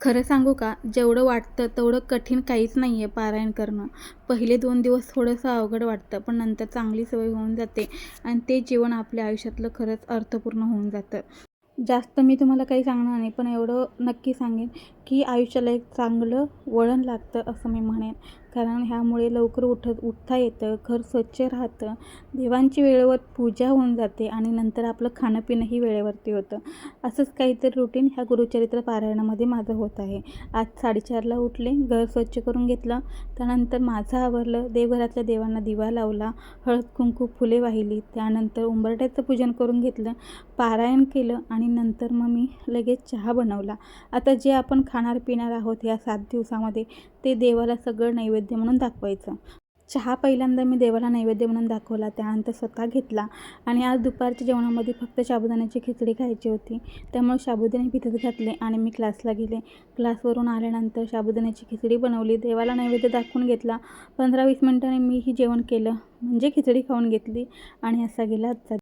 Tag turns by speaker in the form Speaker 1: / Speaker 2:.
Speaker 1: खरं सांगू का? जेवढं वाटतं तेवढं कठीण काहीच नाही आहे पारायण करणं. पहिले दोन दिवस थोडंसं अवघड वाटतं पण नंतर चांगली सवय होऊन जाते आणि ते जीवन आपल्या आयुष्यातलं खरंच अर्थपूर्ण होऊन जातं. जास्त मी तुम्हाला काही सांगणार नाही पण एवढं नक्की सांगेन की आयुष्याला एक चांगलं वळण लागतं असं मी म्हणेन. कारण ह्यामुळे लवकर उठत उठता येतं घर स्वच्छ राहतं देवांची वेळेवर पूजा होऊन जाते आणि नंतर आपलं खाणंपिणंही वेळेवरती होतं. असंच काहीतरी रुटीन ह्या गुरुचरित्र पारायणामध्ये माझं होत आहे. आज साडेचारला उठले घर स्वच्छ करून घेतलं त्यानंतर माझं आवरलं देवघरातल्या देवांना दिवा लावला हळद कुंकू फुले वाहिली त्यानंतर उंबरट्याचं पूजन करून घेतलं पारायण केलं आणि नंतर मग मी लगेच चहा बनवला. आता जे आपण खा खाणार पिणार आहोत या सात दिवसामध्ये ते देवाला सगळं नैवेद्य म्हणून दाखवायचं. चहा पहिल्यांदा मी देवाला नैवेद्य म्हणून दाखवला त्यानंतर स्वतः घेतला आणि आज दुपारच्या जेवणामध्ये फक्त साबुदाण्याची खिचडी खायची होती. त्यामुळे साबुदाणे भिजत घातले आणि मी क्लासला गेले. क्लासवरून आल्यानंतर साबुदाण्याची खिचडी बनवली देवाला नैवेद्य दाखवून घेतला. पंधरा वीस मिनटाने मीही जेवण केलं म्हणजे खिचडी खाऊन घेतली आणि असा गेला आजचा